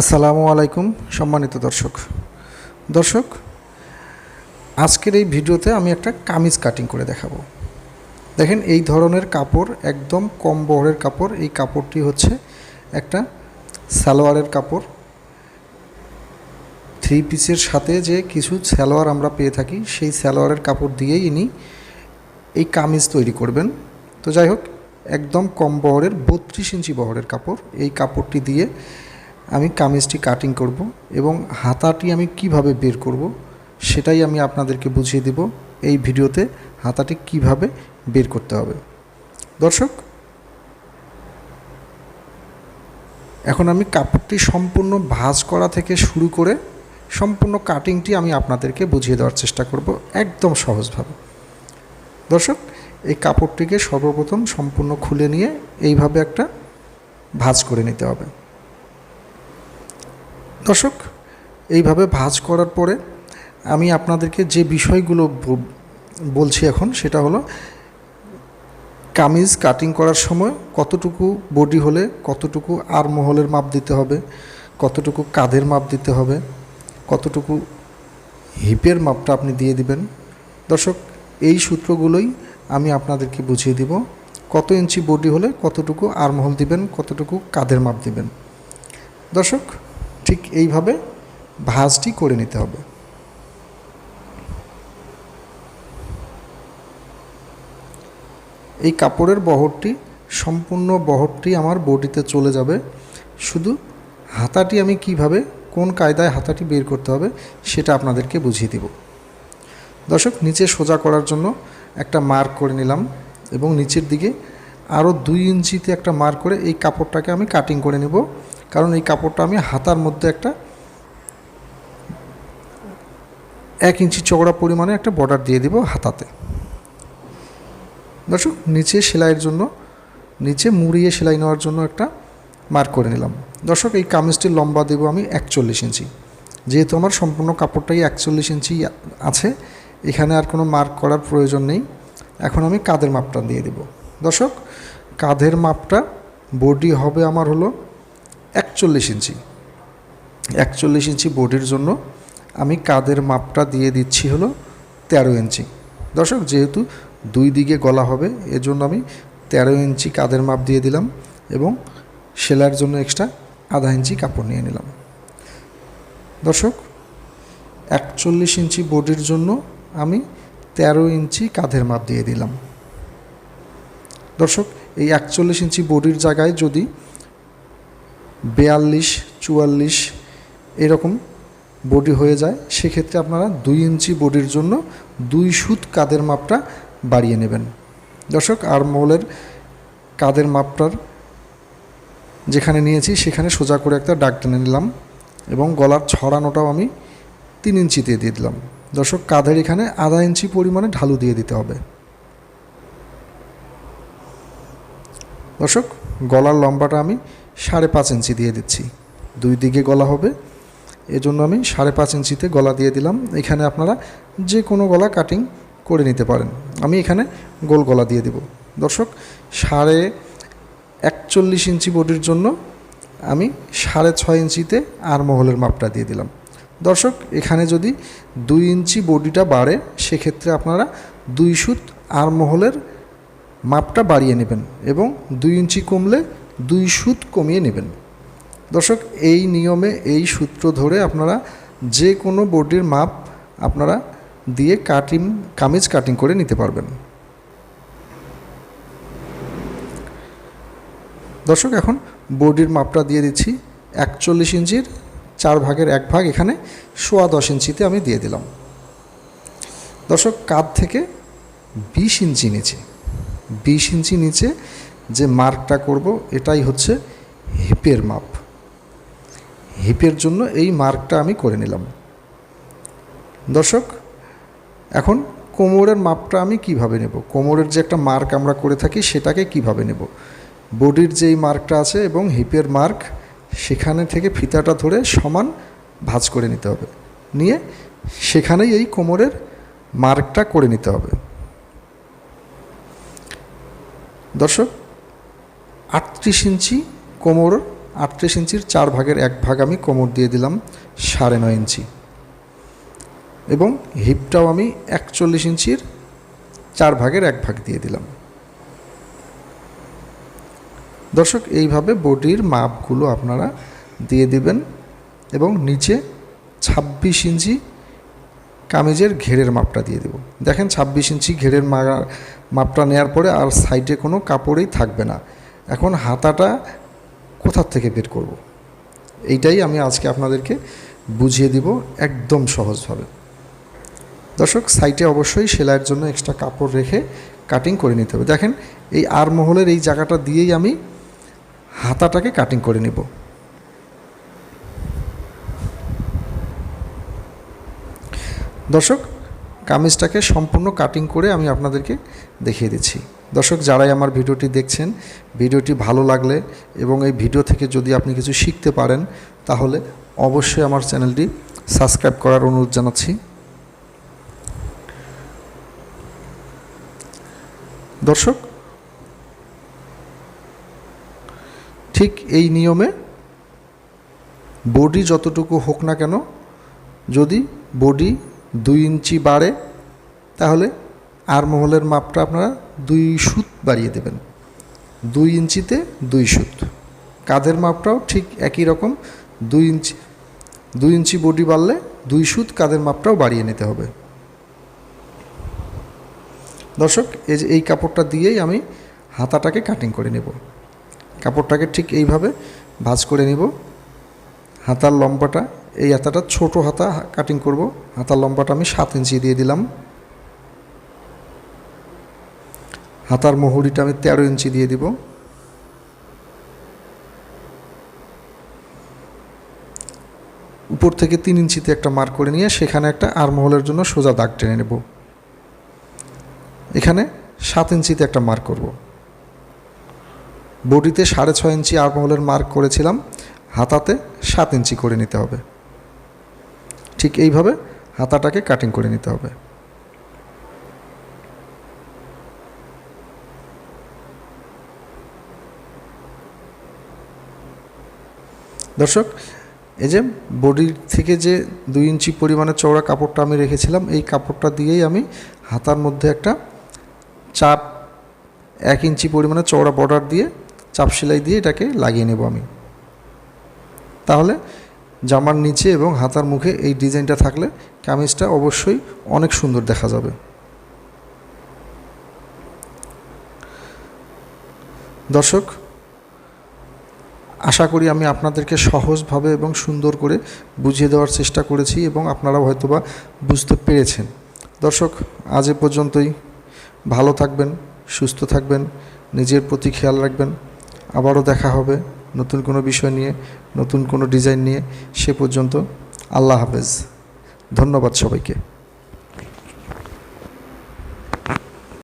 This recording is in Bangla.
আসসালামু আলাইকুম, সম্মানিত দর্শক। দর্শক, আজকের এই ভিডিওতে আমি একটা কামিজ কাটিং করে দেখাবো। দেখেন, এই ধরনের কাপড়, একদম কম বহরের কাপড়, এই কাপড়টি হচ্ছে একটা সালোয়ারের কাপড়। থ্রি পিসের সাথে যে কিছু সালোয়ার আমরা পেয়ে থাকি, সেই সালোয়ারের কাপড় দিয়েই ইনি এই কামিজ তৈরি করবেন। তো যাই হোক, একদম কম বহরের, বত্রিশ ইঞ্চি বহরের কাপড়, এই কাপড়টি দিয়ে আমি কামিজটি কাটিং করব এবং হাতাটি আমি কীভাবে বের করব সেটাই আমি আপনাদেরকে বুঝিয়ে দেব এই ভিডিওতে হাতাটি কীভাবে বের করতে হবে। দর্শক, এখন আমি কাপড়টি সম্পূর্ণ ভাঁজ করা থেকে শুরু করে সম্পূর্ণ কাটিংটি আমি আপনাদেরকে বুঝিয়ে দেওয়ার চেষ্টা করব একদম সহজভাবে। দর্শক, এই কাপড়টিকে সর্বপ্রথম সম্পূর্ণ খুলে নিয়ে এইভাবে একটা ভাঁজ করে নিতে হবে। দর্শক, এইভাবে ভাঁজ করার পরে আমি আপনাদেরকে যে বিষয়গুলো বলছি এখন, সেটা হলো কামিজ কাটিং করার সময় কতটুকু বডি হলে কতটুকু আর মহলের মাপ দিতে হবে, কতটুকু কাঁধের মাপ দিতে হবে, কতটুকু হিপের মাপটা আপনি দিয়ে দিবেন। দর্শক, এই সূত্রগুলোই আমি আপনাদেরকে বুঝিয়ে দিব, কত ইঞ্চি বডি হলে কতটুকু আরমহল দিবেন, কতটুকু কাঁধের মাপ দিবেন। দর্শক ঠিক এইভাবে ভাঁজটি করে নিতে হবে। এই কাপড়ের বহরটি, সম্পূর্ণ বহরটি আমার বডিতে চলে যাবে। শুধু হাতাটি আমি কীভাবে, কোন কায়দায় হাতাটি বের করতে হবে, সেটা আপনাদেরকে বুঝিয়ে দেব। দর্শক, নিচে সোজা করার জন্য একটা মার্ক করে নিলাম এবং নিচের দিকে আরও দুই ইঞ্চিতে একটা মার করে এই কাপড়টাকে আমি কাটিং করে নেব। কারণ এই কাপড়টা আমি হাতার মধ্যে একটা এক ইঞ্চি চওড়া পরিমাণে একটা বর্ডার দিয়ে দিব হাতাতে। দর্শক, নিচে সেলাইয়ের জন্য, নিচে মুড়িয়ে সেলাই নেওয়ার জন্য একটা মার্ক করে নিলাম। দর্শক, এই কামিজটির লম্বা দেবো আমি একচল্লিশ ইঞ্চি। যেহেতু আমার সম্পূর্ণ কাপড়টাই একচল্লিশ ইঞ্চি আছে, এখানে আর কোনো মার্ক করার প্রয়োজন নেই। এখন আমি কাঁধের মাপটা দিয়ে দেব। দর্শক কাঁধের মাপটা বডি হবে আমার হলো একচল্লিশ ইঞ্চি। একচল্লিশ ইঞ্চি বডির জন্য আমি কাঁধের মাপটা দিয়ে দিচ্ছি হলো তেরো ইঞ্চি। দর্শক, যেহেতু দুই দিকে গলা হবে, এজন্য আমি তেরো ইঞ্চি কাঁধের মাপ দিয়ে দিলাম এবং সেলাইয়ের জন্য এক্সট্রা আধা ইঞ্চি কাপড় নিয়ে নিলাম। দর্শক, একচল্লিশ ইঞ্চি বডির জন্য আমি তেরো ইঞ্চি কাঁধের মাপ দিয়ে দিলাম। দর্শক এই একচল্লিশ ইঞ্চি বডির জায়গায় যদি বেয়াল্লিশ, চুয়াল্লিশ এরকম বডি হয়ে যায়, সেক্ষেত্রে আপনারা দুই ইঞ্চি বডির জন্য দুই সুত কাদের মাপটা বাড়িয়ে নেবেন। দর্শক আর মৌলের কাদের মাপটার যেখানে নিয়েছি, সেখানে সোজা করে একটা ডাক টেনে নিলাম এবং গলার ছড়ানোটাও আমি তিন ইঞ্চিতে দিয়ে দিলাম। দর্শক কাঁধের এখানে আধা ইঞ্চি পরিমাণে ঢালু দিয়ে দিতে হবে। দর্শক, গলার লম্বাটা আমি সাড়ে পাঁচ ইঞ্চি দিয়ে দিচ্ছি। দুই দিকে গলা হবে। এজন্য আমি সাড়ে পাঁচ ইঞ্চিতে গলা দিয়ে দিলাম। এখানে আপনারা যে কোনো গলা কাটিং করে নিতে পারেন। আমি এখানে গোল গলা দিয়ে দেব। দর্শক, সাড়ে একচল্লিশ ইঞ্চি বডির জন্য আমি সাড়ে ছয় ইঞ্চিতে আরমহলের মাপটা দিয়ে দিলাম। দর্শক, এখানে যদি দুই ইঞ্চি বডিটা বাড়ে, সেক্ষেত্রে আপনারা দুই সুত আরমহলের মাপটা বাড়িয়ে নেবেন এবং দুই ইঞ্চি কমলে দুই সুত কমিয়ে নেবেন। দর্শক, এই নিয়মে, এই সূত্র ধরে আপনারা যে কোনো বডির মাপ আপনারা দিয়ে কাটিং, কামিজ কাটিং করে নিতে পারবেন। দর্শক, এখন বডির মাপটা দিয়ে দিচ্ছি। একচল্লিশ ইঞ্চির চার ভাগের এক ভাগ এখানে সোয়া দশ ইঞ্চিতে আমি দিয়ে দিলাম। দর্শক, কাঁধ থেকে বিশ ইঞ্চি নিচে। বিশ ইঞ্চি নিচে যে মার্কটা করব, এটাই হচ্ছে হিপের মাপ। হিপের জন্য এই মার্কটা আমি করে নিলাম। দর্শক, এখন কোমরের মাপটা আমি কীভাবে নেব? কোমরের যে একটা মার্ক আমরা করে থাকি, সেটাকে কীভাবে নেব? বডির যেই মার্কটা আছে এবং হিপের মার্ক, সেখানে থেকে ফিতাটা ধরে সমান ভাঁজ করে নিতে হবে। নিয়ে সেখানেই এই কোমরের মার্কটা করে নিতে হবে। দর্শক, আটত্রিশ ইঞ্চি কোমর, আটত্রিশ ইঞ্চির চার ভাগের এক ভাগ আমি কোমর দিয়ে দিলাম সাড়ে নয় ইঞ্চি। এবং হিপটাও আমি একচল্লিশ ইঞ্চির চার ভাগের এক ভাগ দিয়ে দিলাম। দর্শক, এইভাবে বডির মাপগুলো আপনারা দিয়ে দিবেন এবং নিচে ছাব্বিশ ইঞ্চি কামিজের ঘেরের মাপটা দিয়ে দেব। দেখেন, ছাব্বিশ ইঞ্চি ঘেরের মাপটা নেওয়ার পরে আর সাইডে কোনো কাপড়ই থাকবে না। এখন হাতাটা কোথার থেকে বের করব। এইটাই আমি আজকে আপনাদেরকে বুঝিয়ে দিব একদম সহজভাবে। দর্শক সাইটে অবশ্যই সেলাইয়ের জন্য এক্সট্রা কাপড় রেখে কাটিং করে নিতে হবে। দেখেন, এই আর মহলের এই জায়গাটা দিয়েই আমি হাতাটাকে কাটিং করে নেব। দর্শক কামিজটাকে সম্পূর্ণ কাটিং করে আমি আপনাদেরকে দেখিয়ে দিচ্ছি। দর্শক, যারাই আমার ভিডিওটি দেখছেন, ভিডিওটি ভালো লাগলে এবং এই ভিডিও থেকে যদি আপনি কিছু শিখতে পারেন, তাহলে অবশ্যই আমার চ্যানেলটি সাবস্ক্রাইব করার অনুরোধ জানাচ্ছি। দর্শক, ঠিক এই নিয়মে বডি যতটুকু হোক না কেন, যদি বডি দুই ইঞ্চি বাড়ে, তাহলে আর মহলের মাপটা আপনারা দুই সুত বাড়িয়ে দেবেন। দুই ইঞ্চিতে দুই সুত। কাঁধের মাপটাও ঠিক একই রকম, দুই ইঞ্চি দুই ইঞ্চি বডি বাড়লে দুই সুত কাঁধের মাপটাও বাড়িয়ে নিতে হবে। দর্শক, এই যে এই কাপড়টা দিয়েই আমি হাতাটাকে কাটিং করে নেব। কাপড়টাকে ঠিক এইভাবে ভাজ করে নিব। হাতার লম্বাটা এই হাতাটা ছোট হাতা কাটিং করব। হাতার লম্বাটা আমি সাত ইঞ্চি দিয়ে দিলাম। হাতার মহুরিটা আমি তেরো ইঞ্চি দিয়ে দিব। উপর থেকে তিন ইঞ্চিতে একটা মার্ক করে নিয়ে সেখানে একটা আরমহলের জন্য সোজা দাগ টেনে নেব। এখানে সাত ইঞ্চিতে একটা মার্ক করব। বডিতে সাড়ে ছয় ইঞ্চি আরমহলের মার্ক করেছিলাম। হাতাতে সাত ইঞ্চি করে নিতে হবে। ঠিক এইভাবে হাতাটাকে কাটিং করে নিতে হবে। দর্শক, এই যে বডির থেকে যে দুই ইঞ্চি পরিমাণে চওড়া কাপড়টা আমি রেখেছিলাম, এই কাপড়টা দিয়েই আমি হাতার মধ্যে একটা চাপ এক ইঞ্চি পরিমাণে চওড়া বর্ডার দিয়ে, চাপ সেলাই দিয়ে এটাকে লাগিয়ে নেব আমি। তাহলে জামার নিচে এবং হাতার মুখে এই ডিজাইনটা থাকলে কামিজটা অবশ্যই অনেক সুন্দর দেখা যাবে। দর্শক, আশা করি আমি আপনাদেরকে সহজভাবে এবং সুন্দর করে বুঝিয়ে দেওয়ার চেষ্টা করেছি এবং আপনারাও হয়তোবা বুঝতে পেরেছেন। দর্শক, আজ এ পর্যন্তই। ভালো থাকবেন, সুস্থ থাকবেন, নিজের প্রতি খেয়াল রাখবেন। আবারও দেখা হবে। নতুন কোনো বিষয় নিয়ে নতুন কোনো ডিজাইন নিয়ে সে পর্যন্ত আল্লাহ হাফেজ। ধন্যবাদ সবাইকে।